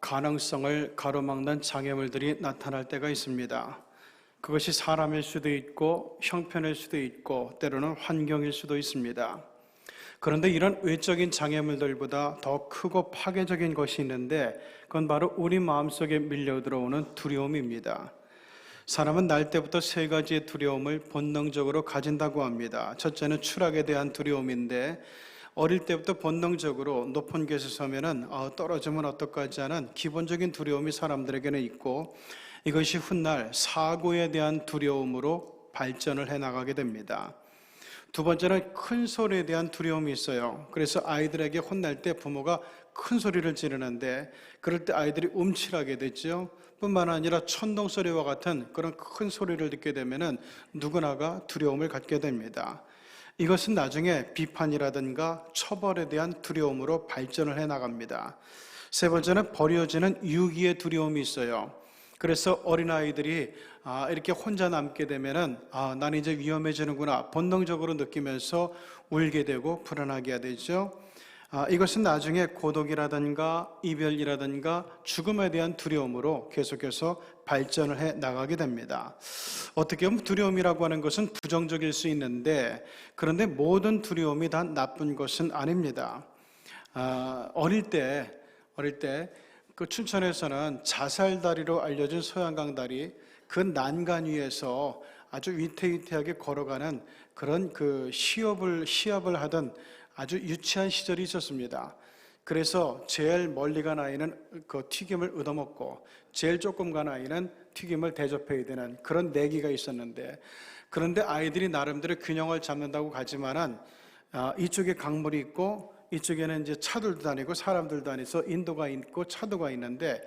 가능성을 가로막는 장애물들이 나타날 때가 있습니다. 그것이 사람일 수도 있고 형편일 수도 있고 때로는 환경일 수도 있습니다. 그런데 이런 외적인 장애물들보다 더 크고 파괴적인 것이 있는데 그건 바로 우리 마음속에 밀려 들어오는 두려움입니다. 사람은 날 때부터 세 가지의 두려움을 본능적으로 가진다고 합니다. 첫째는 추락에 대한 두려움인데 어릴 때부터 본능적으로 높은 곳에 서면은 어, 떨어지면 어떡하지 하는 기본적인 두려움이 사람들에게는 있고 이것이 훗날 사고에 대한 두려움으로 발전을 해 나가게 됩니다. 두 번째는 큰 소리에 대한 두려움이 있어요. 그래서 아이들에게 혼날 때 부모가 큰 소리를 지르는데 그럴 때 아이들이 움찔하게 되죠. 뿐만 아니라 천둥 소리와 같은 그런 큰 소리를 듣게 되면은 누구나가 두려움을 갖게 됩니다. 이것은 나중에 비판이라든가 처벌에 대한 두려움으로 발전을 해 나갑니다. 세 번째는 버려지는 유기의 두려움이 있어요. 그래서 어린아이들이 아, 이렇게 혼자 남게 되면은 아, 나는 이제 위험해지는구나 본능적으로 느끼면서 울게 되고 불안하게 되죠. 아, 이것은 나중에 고독이라든가 이별이라든가 죽음에 대한 두려움으로 계속해서 발전을 해 나가게 됩니다. 어떻게 보면 두려움이라고 하는 것은 부정적일 수 있는데 그런데 모든 두려움이 다 나쁜 것은 아닙니다. 아, 어릴 때 어릴 때 그 춘천에서는 자살다리로 알려진 소양강 다리 그 난간 위에서 아주 위태위태하게 걸어가는 그런 그 시업을 시합을 하던 아주 유치한 시절이 있었습니다. 그래서 제일 멀리 간 아이는 그 튀김을 얻어먹고 제일 조금 간 아이는 튀김을 대접해야 되는 그런 내기가 있었는데 그런데 아이들이 나름대로 균형을 잡는다고 가지만은 아, 이쪽에 강물이 있고 이쪽에는 이제 차들도 다니고 사람들도 다니서 인도가 있고 차도가 있는데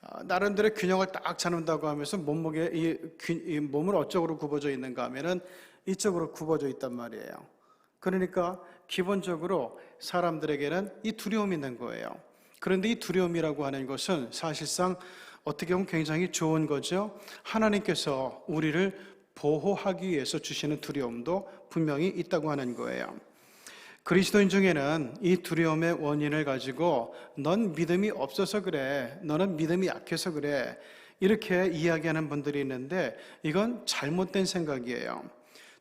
아, 나름대로 균형을 딱 잡는다고 하면서 몸무게 이, 균- 이 몸을 어쪽으로 굽어져 있는가 하면은 이쪽으로 굽어져 있단 말이에요. 그러니까 기본적으로 사람들에게는 이 두려움이 있는 거예요. 그런데 이 두려움이라고 하는 것은 사실상 어떻게 보면 굉장히 좋은 거죠. 하나님께서 우리를 보호하기 위해서 주시는 두려움도 분명히 있다고 하는 거예요. 그리스도인 중에는 이 두려움의 원인을 가지고 넌 믿음이 없어서 그래. 너는 믿음이 약해서 그래. 이렇게 이야기하는 분들이 있는데 이건 잘못된 생각이에요.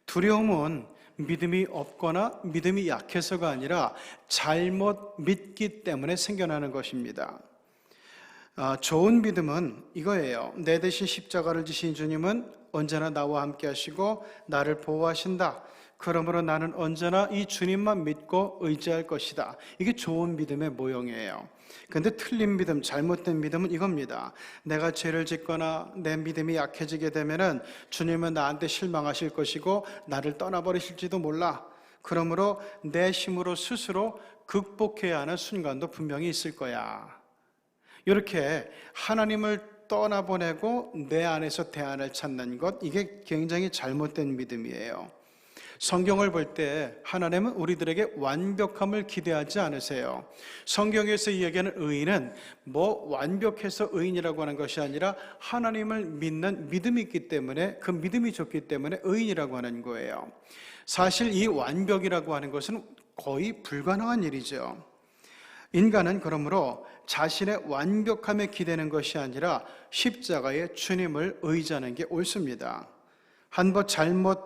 두려움은 믿음이 없거나 믿음이 약해서가 아니라 잘못 믿기 때문에 생겨나는 것입니다. 아, 좋은 믿음은 이거예요. 내 대신 십자가를 지신 주님은 언제나 나와 함께 하시고 나를 보호하신다. 그러므로 나는 언제나 이 주님만 믿고 의지할 것이다. 이게 좋은 믿음의 모형이에요. 근데 틀린 믿음, 잘못된 믿음은 이겁니다. 내가 죄를 짓거나 내 믿음이 약해지게 되면은 주님은 나한테 실망하실 것이고 나를 떠나버리실지도 몰라. 그러므로 내 힘으로 스스로 극복해야 하는 순간도 분명히 있을 거야. 이렇게 하나님을 떠나보내고 내 안에서 대안을 찾는 것, 이게 굉장히 잘못된 믿음이에요. 성경을 볼 때 하나님은 우리들에게 완벽함을 기대하지 않으세요. 성경에서 이야기하는 의인은 뭐 완벽해서 의인이라고 하는 것이 아니라 하나님을 믿는 믿음이 있기 때문에 그 믿음이 좋기 때문에 의인이라고 하는 거예요. 사실 이 완벽이라고 하는 것은 거의 불가능한 일이죠. 인간은 그러므로 자신의 완벽함에 기대는 것이 아니라 십자가의 주님을 의지하는 게 옳습니다. 한 번 잘못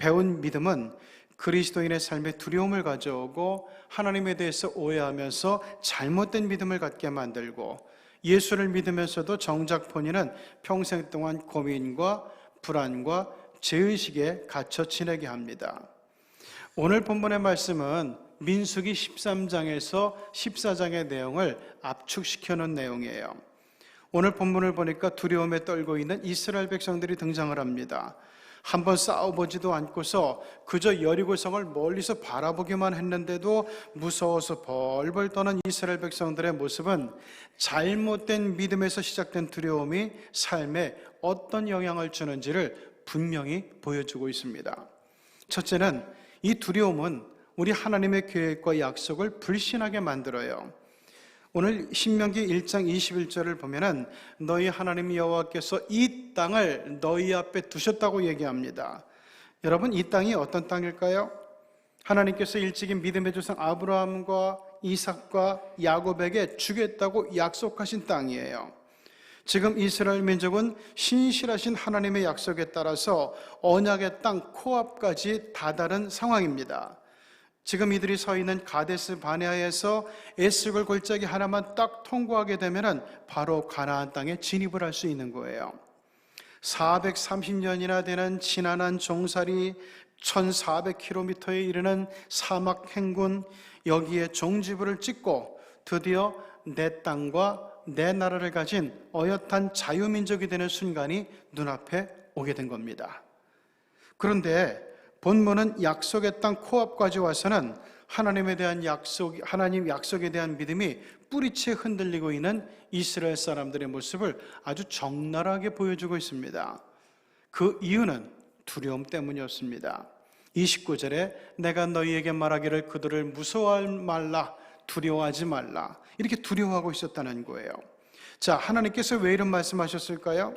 배운 믿음은 그리스도인의 삶에 두려움을 가져오고 하나님에 대해서 오해하면서 잘못된 믿음을 갖게 만들고 예수를 믿으면서도 정작 본인은 평생 동안 고민과 불안과 죄의식에 갇혀 지내게 합니다. 오늘 본문의 말씀은 민수기 13장에서 14장의 내용을 압축시켜 놓은 내용이에요. 오늘 본문을 보니까 두려움에 떨고 있는 이스라엘 백성들이 등장을 합니다. 한 번 싸워보지도 않고서 그저 여리고성을 멀리서 바라보기만 했는데도 무서워서 벌벌 떠는 이스라엘 백성들의 모습은 잘못된 믿음에서 시작된 두려움이 삶에 어떤 영향을 주는지를 분명히 보여주고 있습니다. 첫째는 이 두려움은 우리 하나님의 계획과 약속을 불신하게 만들어요. 오늘 신명기 1장 21절을 보면은 너희 하나님 여호와께서 이 땅을 너희 앞에 두셨다고 얘기합니다. 여러분 이 땅이 어떤 땅일까요? 하나님께서 일찍이 믿음의 조상 아브라함과 이삭과 야곱에게 주겠다고 약속하신 땅이에요. 지금 이스라엘 민족은 신실하신 하나님의 약속에 따라서 언약의 땅 코앞까지 다다른 상황입니다. 지금 이들이 서 있는 가데스 바네아에서 에스골 골짜기 하나만 딱 통과하게 되면은 바로 가나안 땅에 진입을 할 수 있는 거예요. 430년이나 되는 지난한 종살이 1400km에 이르는 사막 행군 여기에 종지부를 찍고 드디어 내 땅과 내 나라를 가진 어엿한 자유민족이 되는 순간이 눈앞에 오게 된 겁니다. 그런데 본문은 약속의 땅 코앞까지 와서는 하나님에 대한 약속, 하나님 약속에 대한 믿음이 뿌리채 흔들리고 있는 이스라엘 사람들의 모습을 아주 적나라하게 보여주고 있습니다. 그 이유는 두려움 때문이었습니다. 29절에 내가 너희에게 말하기를 그들을 무서워할 말라, 두려워하지 말라. 이렇게 두려워하고 있었다는 거예요. 자, 하나님께서 왜 이런 말씀하셨을까요?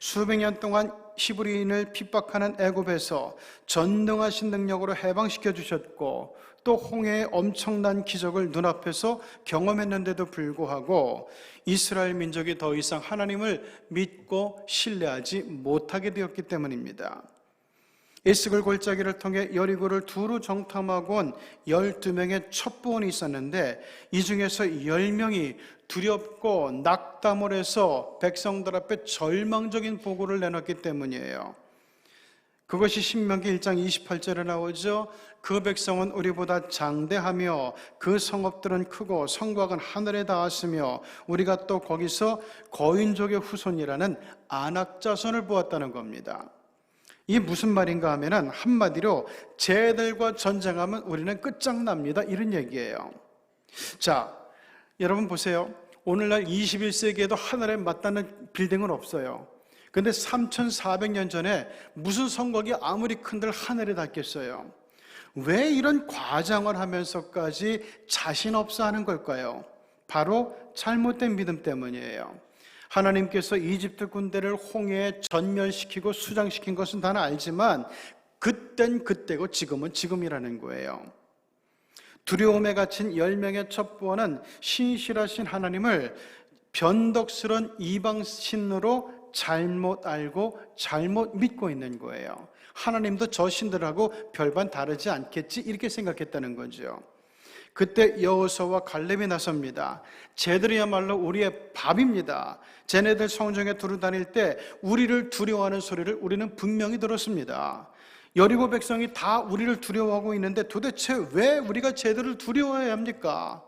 수백 년 동안 히브리인을 핍박하는 애굽에서 전능하신 능력으로 해방시켜 주셨고 또 홍해의 엄청난 기적을 눈앞에서 경험했는데도 불구하고 이스라엘 민족이 더 이상 하나님을 믿고 신뢰하지 못하게 되었기 때문입니다. 에스글 골짜기를 통해 여리고를 두루 정탐하고 온 12명의 첩보원이 있었는데 이 중에서 10명이 두렵고 낙담을 해서 백성들 앞에 절망적인 보고를 내놨기 때문이에요. 그것이 신명기 1장 28절에 나오죠. 그 백성은 우리보다 장대하며 그 성읍들은 크고 성곽은 하늘에 닿았으며 우리가 또 거기서 거인족의 후손이라는 안악 자손을 보았다는 겁니다. 이게 무슨 말인가 하면은 한마디로 쟤들과 전쟁하면 우리는 끝장납니다. 이런 얘기예요. 자, 여러분 보세요. 오늘날 21세기에도 하늘에 맞닿는 빌딩은 없어요. 근데 3,400년 전에 무슨 성곽이 아무리 큰들 하늘에 닿겠어요? 왜 이런 과장을 하면서까지 자신 없어 하는 걸까요? 바로 잘못된 믿음 때문이에요. 하나님께서 이집트 군대를 홍해에 전멸시키고 수장시킨 것은 다 알지만 그땐 그때고 지금은 지금이라는 거예요. 두려움에 갇힌 열명의 첩보원은 신실하신 하나님을 변덕스런 이방신으로 잘못 알고 잘못 믿고 있는 거예요. 하나님도 저 신들하고 별반 다르지 않겠지 이렇게 생각했다는 거죠. 그때 여호수아와 갈렙이 나섭니다. 쟤들이야말로 우리의 밥입니다. 쟤네들 성중에 두루 다닐 때 우리를 두려워하는 소리를 우리는 분명히 들었습니다. 여리고 백성이 다 우리를 두려워하고 있는데 도대체 왜 우리가 쟤들을 두려워해야 합니까?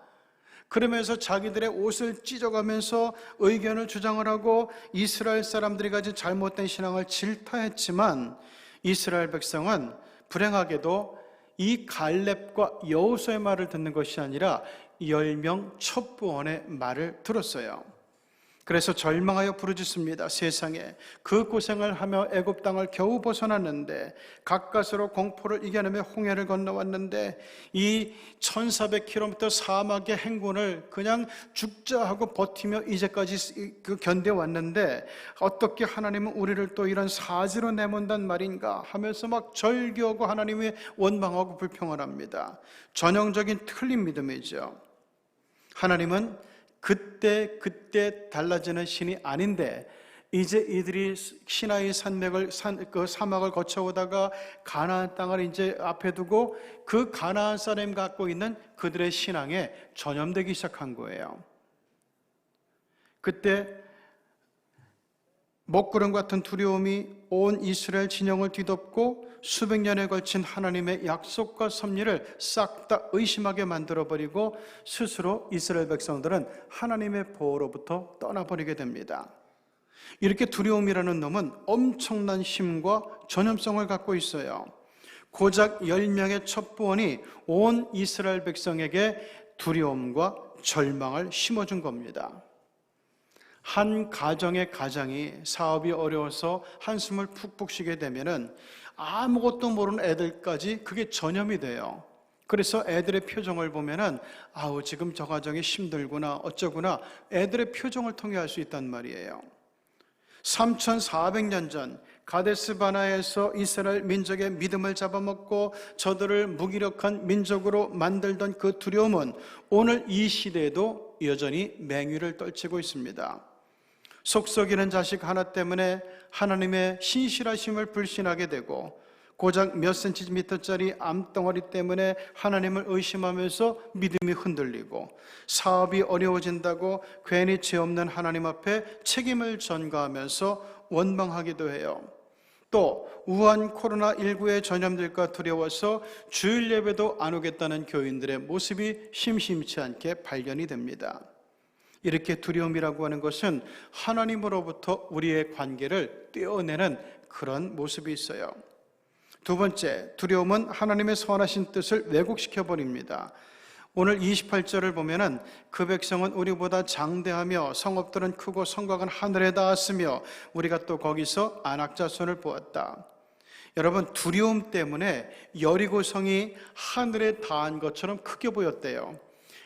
그러면서 자기들의 옷을 찢어가면서 의견을 주장을 하고 이스라엘 사람들이 가진 잘못된 신앙을 질타했지만 이스라엘 백성은 불행하게도 이 갈렙과 여호수의 말을 듣는 것이 아니라 열 명 첩부원의 말을 들었어요. 그래서 절망하여 부르짖습니다. 세상에 그 고생을 하며 애굽 땅을 겨우 벗어났는데 가까스로 공포를 이겨내며 홍해를 건너왔는데 이 1400km 사막의 행군을 그냥 죽자 하고 버티며 이제까지 그 견뎌 왔는데 어떻게 하나님은 우리를 또 이런 사지로 내몬단 말인가 하면서 막 절규하고 하나님의 원망하고 불평을 합니다. 전형적인 틀린 믿음이죠. 하나님은 그때 그때 달라지는 신이 아닌데 이제 이들이 시나이 산맥을 산, 그 사막을 거쳐오다가 가나안 땅을 이제 앞에 두고 그 가나안 사람이 갖고 있는 그들의 신앙에 전염되기 시작한 거예요. 그때 먹구름 같은 두려움이 온 이스라엘 진영을 뒤덮고 수백 년에 걸친 하나님의 약속과 섭리를 싹 다 의심하게 만들어 버리고 스스로 이스라엘 백성들은 하나님의 보호로부터 떠나버리게 됩니다. 이렇게 두려움이라는 놈은 엄청난 힘과 전염성을 갖고 있어요. 고작 10명의 첩부원이 온 이스라엘 백성에게 두려움과 절망을 심어준 겁니다. 한 가정의 가장이 사업이 어려워서 한숨을 푹푹 쉬게 되면은 아무것도 모르는 애들까지 그게 전염이 돼요. 그래서 애들의 표정을 보면은 아우 지금 저 가정이 힘들구나 어쩌구나 애들의 표정을 통해 알 수 있단 말이에요. 3,400년 전 가데스 바나에서 이스라엘 민족의 믿음을 잡아먹고 저들을 무기력한 민족으로 만들던 그 두려움은 오늘 이 시대에도 여전히 맹위를 떨치고 있습니다. 속썩이는 자식 하나 때문에 하나님의 신실하심을 불신하게 되고 고작 몇 센티미터짜리 암덩어리 때문에 하나님을 의심하면서 믿음이 흔들리고 사업이 어려워진다고 괜히 죄 없는 하나님 앞에 책임을 전가하면서 원망하기도 해요. 또 우한 코로나19의 전염될까 두려워서 주일 예배도 안 오겠다는 교인들의 모습이 심심치 않게 발견이 됩니다. 이렇게 두려움이라고 하는 것은 하나님으로부터 우리의 관계를 떼어내는 그런 모습이 있어요. 두 번째, 두려움은 하나님의 선하신 뜻을 왜곡시켜 버립니다. 오늘 28절을 보면은 그 백성은 우리보다 장대하며 성읍들은 크고 성곽은 하늘에 닿았으며 우리가 또 거기서 안악자손을 보았다. 여러분 두려움 때문에 여리고성이 하늘에 닿은 것처럼 크게 보였대요.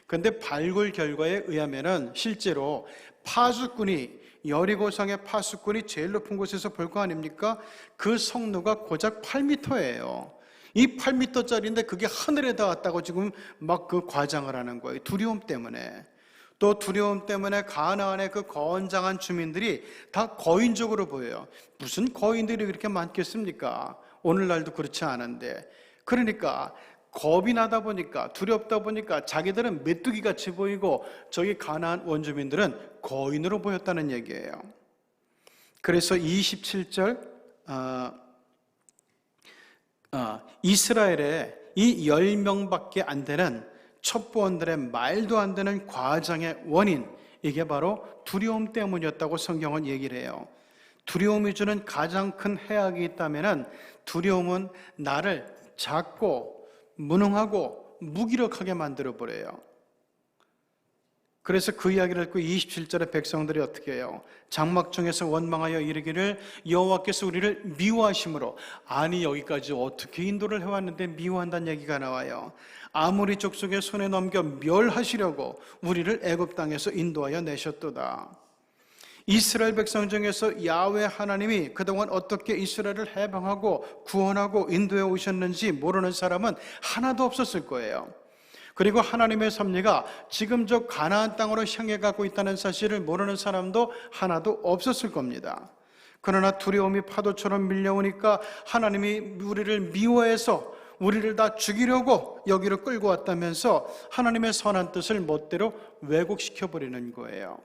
근데 발굴 결과에 의하면은 실제로 파수꾼이 여리고성의 파수꾼이 제일 높은 곳에서 볼 거 아닙니까? 그 성루가 고작 8m예요. 이 8m짜리인데 그게 하늘에 닿았다고 지금 막 그 과장을 하는 거예요. 두려움 때문에. 또 두려움 때문에 가나안의 그 건장한 주민들이 다 거인적으로 보여요. 무슨 거인들이 그렇게 많겠습니까? 오늘날도 그렇지 않은데. 그러니까 겁이 나다 보니까 두렵다 보니까 자기들은 메뚜기 같이 보이고 저기 가나안 원주민들은 거인으로 보였다는 얘기예요. 그래서 27절 어, 어, 이스라엘의 이 10명밖에 안 되는 첩보원들의 말도 안 되는 과장의 원인 이게 바로 두려움 때문이었다고 성경은 얘기를 해요. 두려움이 주는 가장 큰 해악이 있다면 두려움은 나를 작고 무능하고 무기력하게 만들어 버려요. 그래서 그 이야기를 듣고 27절에 백성들이 어떻게 해요? 장막 중에서 원망하여 이르기를 여호와께서 우리를 미워하심으로 아니 여기까지 어떻게 인도를 해왔는데 미워한다는 얘기가 나와요. 아무리 족속의 손에 넘겨 멸하시려고 우리를 애굽 땅에서 인도하여 내셨도다. 이스라엘 백성 중에서 야외 하나님이 그동안 어떻게 이스라엘을 해방하고 구원하고 인도해 오셨는지 모르는 사람은 하나도 없었을 거예요. 그리고 하나님의 섭리가 지금 저 가나안 땅으로 향해 가고 있다는 사실을 모르는 사람도 하나도 없었을 겁니다. 그러나 두려움이 파도처럼 밀려오니까 하나님이 우리를 미워해서 우리를 다 죽이려고 여기로 끌고 왔다면서 하나님의 선한 뜻을 멋대로 왜곡시켜 버리는 거예요.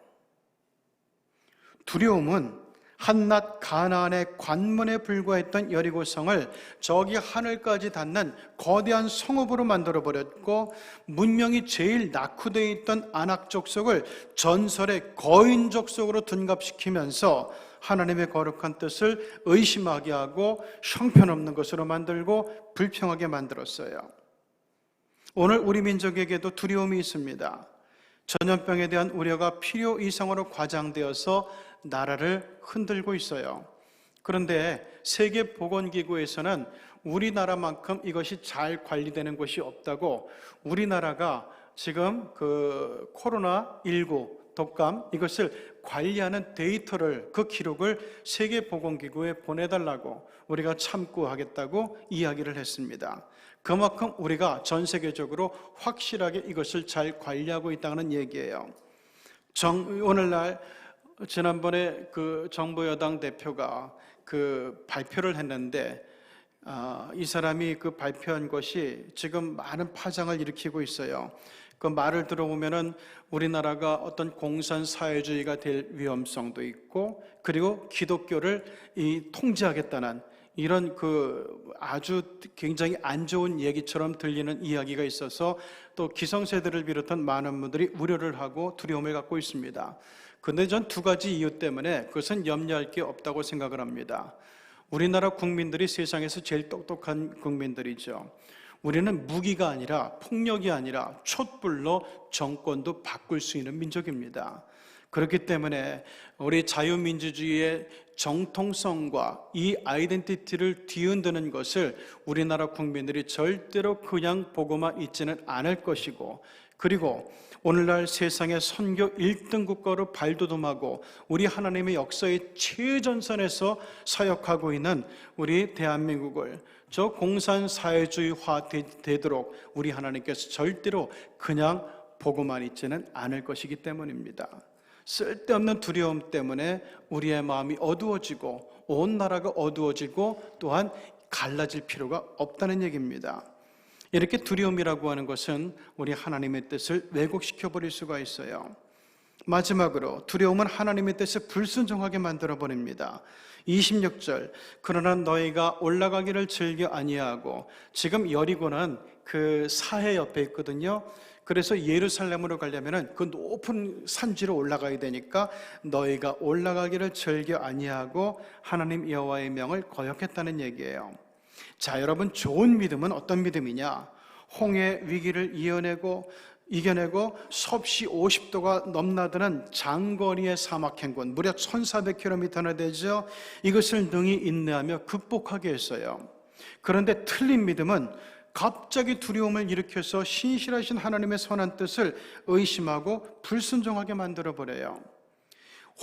두려움은 한낱 가나안의 관문에 불과했던 여리고 성을 저기 하늘까지 닿는 거대한 성읍으로 만들어 버렸고 문명이 제일 낙후되어 있던 안악 족속을 전설의 거인 족속으로 둔갑시키면서 하나님의 거룩한 뜻을 의심하게 하고 형편없는 것으로 만들고 불평하게 만들었어요. 오늘 우리 민족에게도 두려움이 있습니다. 전염병에 대한 우려가 필요 이상으로 과장되어서 나라를 흔들고 있어요. 그런데 세계보건기구에서는 우리나라만큼 이것이 잘 관리되는 곳이 없다고 우리나라가 지금 그 코로나19 독감 이것을 관리하는 데이터를 그 기록을 세계보건기구에 보내달라고 우리가 참고하겠다고 이야기를 했습니다. 그만큼 우리가 전 세계적으로 확실하게 이것을 잘 관리하고 있다는 얘기예요. 정, 오늘날 지난번에 그 정부 여당 대표가 그 발표를 했는데 아, 이 사람이 그 발표한 것이 지금 많은 파장을 일으키고 있어요. 그 말을 들어보면은 우리나라가 어떤 공산 사회주의가 될 위험성도 있고 그리고 기독교를 이 통제하겠다는 이런 그 아주 굉장히 안 좋은 얘기처럼 들리는 이야기가 있어서 또 기성세대를 비롯한 많은 분들이 우려를 하고 두려움을 갖고 있습니다. 근데 전 두 가지 이유 때문에 그것은 염려할 게 없다고 생각을 합니다. 우리나라 국민들이 세상에서 제일 똑똑한 국민들이죠. 우리는 무기가 아니라 폭력이 아니라 촛불로 정권도 바꿀 수 있는 민족입니다. 그렇기 때문에 우리 자유민주주의의 정통성과 이 아이덴티티를 뒤흔드는 것을 우리나라 국민들이 절대로 그냥 보고만 있지는 않을 것이고 그리고 오늘날 세상의 선교 1등 국가로 발돋움하고 우리 하나님의 역사의 최전선에서 사역하고 있는 우리 대한민국을 저 공산 사회주의화 되도록 우리 하나님께서 절대로 그냥 보고만 있지는 않을 것이기 때문입니다. 쓸데없는 두려움 때문에 우리의 마음이 어두워지고 온 나라가 어두워지고 또한 갈라질 필요가 없다는 얘기입니다. 이렇게 두려움이라고 하는 것은 우리 하나님의 뜻을 왜곡시켜 버릴 수가 있어요. 마지막으로 두려움은 하나님의 뜻을 불순종하게 만들어 버립니다. 26절 그러나 너희가 올라가기를 즐겨 아니하고 지금 여리고는 그 사해 옆에 있거든요. 그래서 예루살렘으로 가려면은 그 높은 산지로 올라가야 되니까 너희가 올라가기를 즐겨 아니하고 하나님 여호와의 명을 거역했다는 얘기예요. 자, 여러분 좋은 믿음은 어떤 믿음이냐? 홍해 위기를 이겨내고 이겨내고 섭씨 50도가 넘나드는 장거리의 사막 행군 무려 1400km나 되죠. 이것을 능히 인내하며 극복하게 했어요. 그런데 틀린 믿음은 갑자기 두려움을 일으켜서 신실하신 하나님의 선한 뜻을 의심하고 불순종하게 만들어 버려요.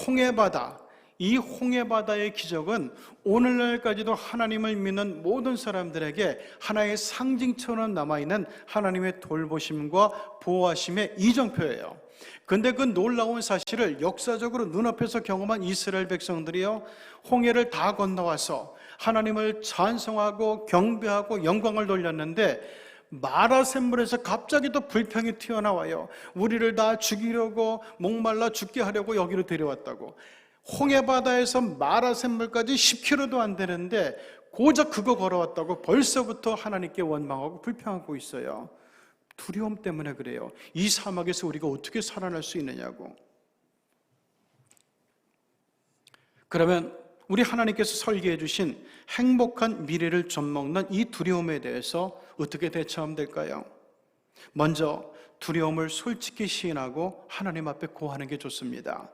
홍해 바다, 이 홍해바다의 기적은 오늘날까지도 하나님을 믿는 모든 사람들에게 하나의 상징처럼 남아있는 하나님의 돌보심과 보호하심의 이정표예요. 근데 그 놀라운 사실을 역사적으로 눈앞에서 경험한 이스라엘 백성들이요, 홍해를 다 건너와서 하나님을 찬송하고 경배하고 영광을 돌렸는데 마라샘물에서 갑자기 또 불평이 튀어나와요. 우리를 다 죽이려고 목말라 죽게 하려고 여기로 데려왔다고. 홍해바다에서 마라샘물까지 10km도 안 되는데 고작 그거 걸어왔다고 벌써부터 하나님께 원망하고 불평하고 있어요. 두려움 때문에 그래요. 이 사막에서 우리가 어떻게 살아날 수 있느냐고. 그러면 우리 하나님께서 설계해 주신 행복한 미래를 젖먹는 이 두려움에 대해서 어떻게 대처하면 될까요? 먼저 두려움을 솔직히 시인하고 하나님 앞에 고하는 게 좋습니다.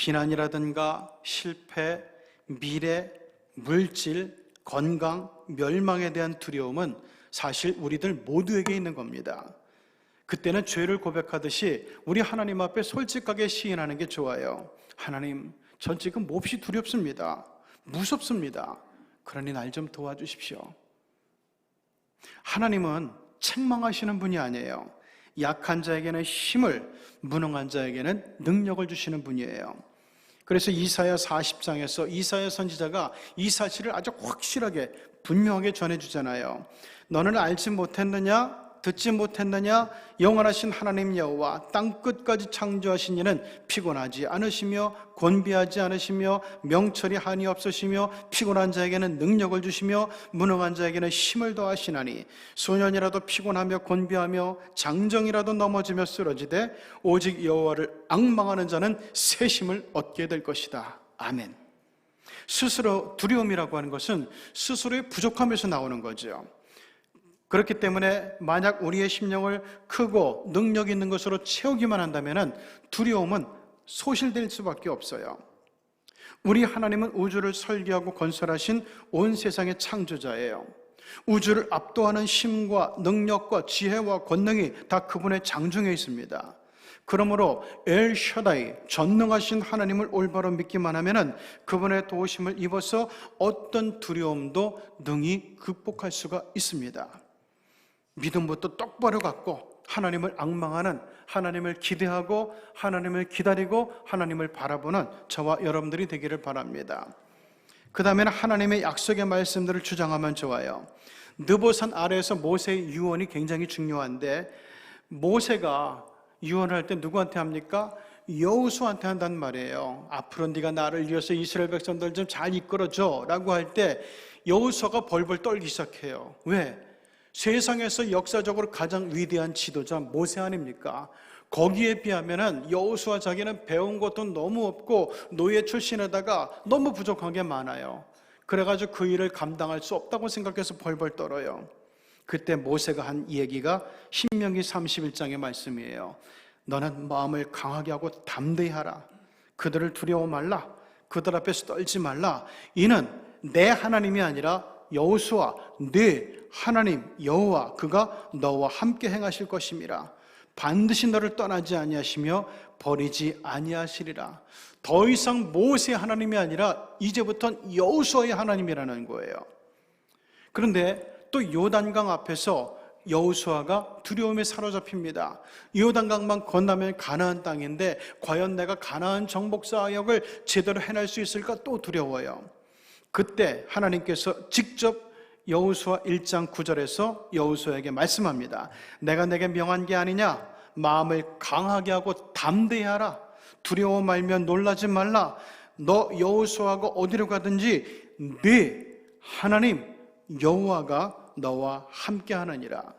비난이라든가 실패, 미래, 물질, 건강, 멸망에 대한 두려움은 사실 우리들 모두에게 있는 겁니다. 그때는 죄를 고백하듯이 우리 하나님 앞에 솔직하게 시인하는 게 좋아요. 하나님, 전 지금 몹시 두렵습니다. 무섭습니다. 그러니 날 좀 도와주십시오. 하나님은 책망하시는 분이 아니에요. 약한 자에게는 힘을, 무능한 자에게는 능력을 주시는 분이에요. 그래서 이사야 40장에서 이사야 선지자가 이 사실을 아주 확실하게 분명하게 전해 주잖아요. 너는 알지 못했느냐? 듣지 못했느냐? 영원하신 하나님 여호와 땅 끝까지 창조하신 이는 피곤하지 않으시며 곤비하지 않으시며 명철이 한이 없으시며 피곤한 자에게는 능력을 주시며 무능한 자에게는 힘을 더하시나니 소년이라도 피곤하며 곤비하며 장정이라도 넘어지며 쓰러지되 오직 여호와를 악망하는 자는 새 힘을 얻게 될 것이다. 아멘. 스스로 두려움이라고 하는 것은 스스로의 부족함에서 나오는 거죠. 그렇기 때문에 만약 우리의 심령을 크고 능력 있는 것으로 채우기만 한다면 두려움은 소실될 수밖에 없어요. 우리 하나님은 우주를 설계하고 건설하신 온 세상의 창조자예요. 우주를 압도하는 힘과 능력과 지혜와 권능이 다 그분의 장중에 있습니다. 그러므로 엘 샤다이 전능하신 하나님을 올바로 믿기만 하면은 그분의 도우심을 입어서 어떤 두려움도 능히 극복할 수가 있습니다. 믿음부터 똑바로 갖고 하나님을 악망하는 하나님을 기대하고 하나님을 기다리고 하나님을 바라보는 저와 여러분들이 되기를 바랍니다. 그 다음에는 하나님의 약속의 말씀들을 주장하면 좋아요. 느보산 아래에서 모세의 유언이 굉장히 중요한데 모세가 유언할 때 누구한테 합니까? 여우수한테 한단 말이에요. 앞으로 네가 나를 위해서 이스라엘 백성들 좀 잘 이끌어줘라고 할 때 여우수가 벌벌 떨기 시작해요. 왜? 세상에서 역사적으로 가장 위대한 지도자 모세 아닙니까? 거기에 비하면은 여호수아 자기는 배운 것도 너무 없고 노예 출신에다가 너무 부족한 게 많아요. 그래가지고 그 일을 감당할 수 없다고 생각해서 벌벌 떨어요. 그때 모세가 한 얘기가 신명기 31장의 말씀이에요. 너는 마음을 강하게 하고 담대히 하라. 그들을 두려워 말라. 그들 앞에서 떨지 말라. 이는 내 하나님이 아니라 여호수아 네 하나님 여호와 그가 너와 함께 행하실 것임이라. 반드시 너를 떠나지 아니하시며 버리지 아니하시리라. 더 이상 모세 하나님이 아니라 이제부터는 여호수아의 하나님이라는 거예요. 그런데 또 요단강 앞에서 여호수아가 두려움에 사로잡힙니다. 요단강만 건너면 가나안 땅인데 과연 내가 가나안 정복 사역을 제대로 해낼 수 있을까 또 두려워요. 그때 하나님께서 직접 여호수아 1장 9절에서 여호수아에게 말씀합니다. 내가 내게 명한 게 아니냐? 마음을 강하게 하고 담대히 하라. 두려워 말면 놀라지 말라. 너 여호수아가 어디로 가든지 네 하나님 여호와가 너와 함께 하느니라.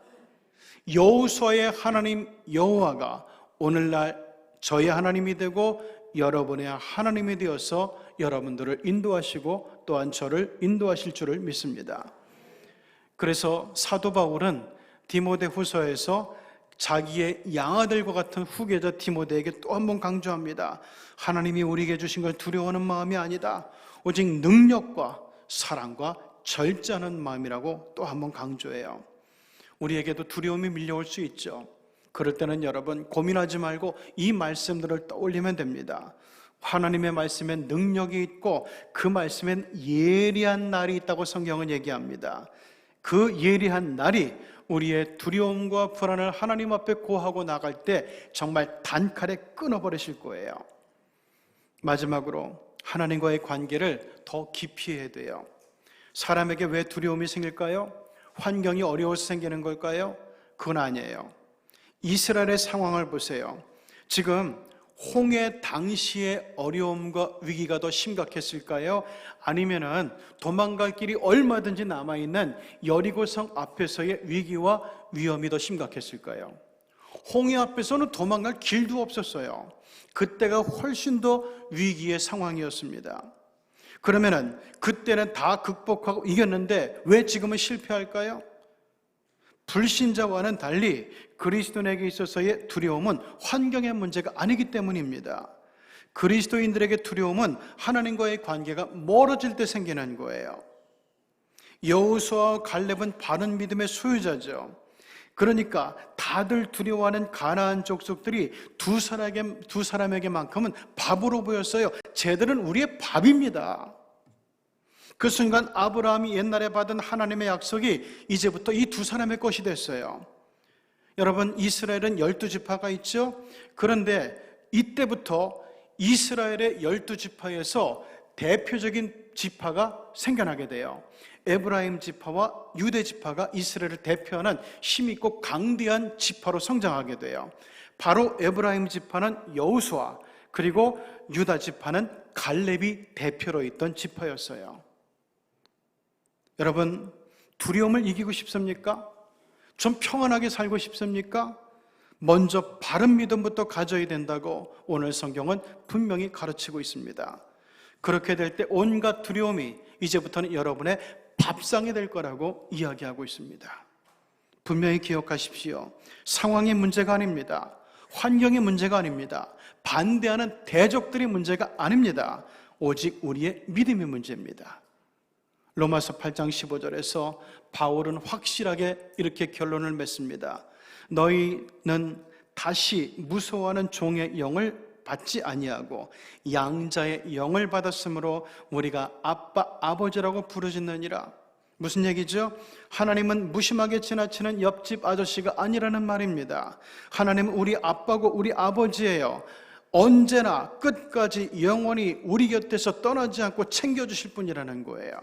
여호수아의 하나님 여호와가 오늘날 저의 하나님이 되고 여러분의 하나님이 되어서 여러분들을 인도하시고 또한 저를 인도하실 줄을 믿습니다. 그래서 사도 바울은 디모데 후서에서 자기의 양아들과 같은 후계자 디모데에게 또 한 번 강조합니다. 하나님이 우리에게 주신 걸 두려워하는 마음이 아니다. 오직 능력과 사랑과 절제하는 마음이라고 또 한 번 강조해요. 우리에게도 두려움이 밀려올 수 있죠. 그럴 때는 여러분 고민하지 말고 이 말씀들을 떠올리면 됩니다. 하나님의 말씀엔 능력이 있고 그 말씀엔 예리한 날이 있다고 성경은 얘기합니다. 그 예리한 날이 우리의 두려움과 불안을 하나님 앞에 고하고 나갈 때 정말 단칼에 끊어버리실 거예요. 마지막으로 하나님과의 관계를 더 깊이 해야 돼요. 사람에게 왜 두려움이 생길까요? 환경이 어려워서 생기는 걸까요? 그건 아니에요. 이스라엘의 상황을 보세요. 지금 홍해 당시의 어려움과 위기가 더 심각했을까요? 아니면은 도망갈 길이 얼마든지 남아 있는 여리고성 앞에서의 위기와 위험이 더 심각했을까요? 홍해 앞에서는 도망갈 길도 없었어요. 그때가 훨씬 더 위기의 상황이었습니다. 그러면은 그때는 다 극복하고 이겼는데 왜 지금은 실패할까요? 불신자와는 달리 그리스도인에게 있어서의 두려움은 환경의 문제가 아니기 때문입니다. 그리스도인들에게 두려움은 하나님과의 관계가 멀어질 때 생기는 거예요. 여호수아와 갈렙은 바른 믿음의 소유자죠. 그러니까 다들 두려워하는 가나안 족속들이 두 사람에게 두 사람에게만큼은 밥으로 보였어요. 쟤들은 우리의 밥입니다. 그 순간 아브라함이 옛날에 받은 하나님의 약속이 이제부터 이 두 사람의 것이 됐어요. 여러분 이스라엘은 열두 지파가 있죠. 그런데 이때부터 이스라엘의 열두 지파에서 대표적인 지파가 생겨나게 돼요. 에브라임 지파와 유대 지파가 이스라엘을 대표하는 힘있고 강대한 지파로 성장하게 돼요. 바로 에브라임 지파는 여우수아 그리고 유다 지파는 갈렙이 대표로 있던 지파였어요. 여러분 두려움을 이기고 싶습니까? 좀 평안하게 살고 싶습니까? 먼저 바른 믿음부터 가져야 된다고 오늘 성경은 분명히 가르치고 있습니다. 그렇게 될 때 온갖 두려움이 이제부터는 여러분의 밥상이 될 거라고 이야기하고 있습니다. 분명히 기억하십시오. 상황의 문제가 아닙니다. 환경의 문제가 아닙니다. 반대하는 대적들이 문제가 아닙니다. 오직 우리의 믿음의 문제입니다. 로마서 8장 15절에서 바울은 확실하게 이렇게 결론을 맺습니다. 너희는 다시 무서워하는 종의 영을 받지 아니하고 양자의 영을 받았으므로 우리가 아빠 아버지라고 부르짖느니라. 무슨 얘기죠? 하나님은 무심하게 지나치는 옆집 아저씨가 아니라는 말입니다. 하나님은 우리 아빠고 우리 아버지예요. 언제나 끝까지 영원히 우리 곁에서 떠나지 않고 챙겨주실 분이라는 거예요.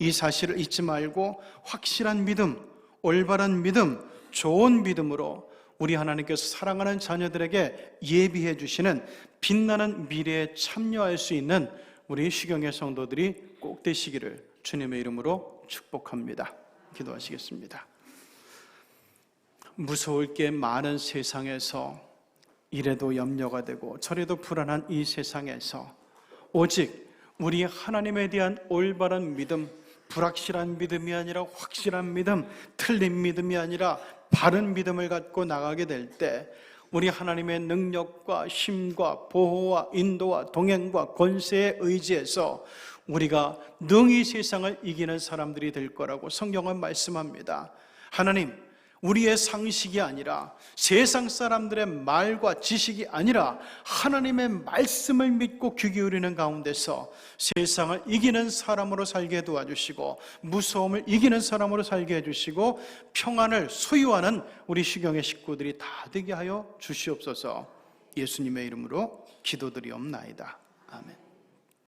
이 사실을 잊지 말고 확실한 믿음, 올바른 믿음, 좋은 믿음으로 우리 하나님께서 사랑하는 자녀들에게 예비해 주시는 빛나는 미래에 참여할 수 있는 우리 시경의 성도들이 꼭 되시기를 주님의 이름으로 축복합니다. 기도하시겠습니다. 무서울 게 많은 세상에서 이래도 염려가 되고 저래도 불안한 이 세상에서 오직 우리 하나님에 대한 올바른 믿음, 불확실한 믿음이 아니라 확실한 믿음, 틀린 믿음이 아니라 바른 믿음을 갖고 나가게 될 때 우리 하나님의 능력과 힘과 보호와 인도와 동행과 권세에 의지해서 우리가 능히 세상을 이기는 사람들이 될 거라고 성경은 말씀합니다. 하나님, 우리의 상식이 아니라 세상 사람들의 말과 지식이 아니라 하나님의 말씀을 믿고 귀 기울이는 가운데서 세상을 이기는 사람으로 살게 도와주시고 무서움을 이기는 사람으로 살게 해주시고 평안을 소유하는 우리 시경의 식구들이 다 되게 하여 주시옵소서 예수님의 이름으로 기도드리옵나이다. 아멘.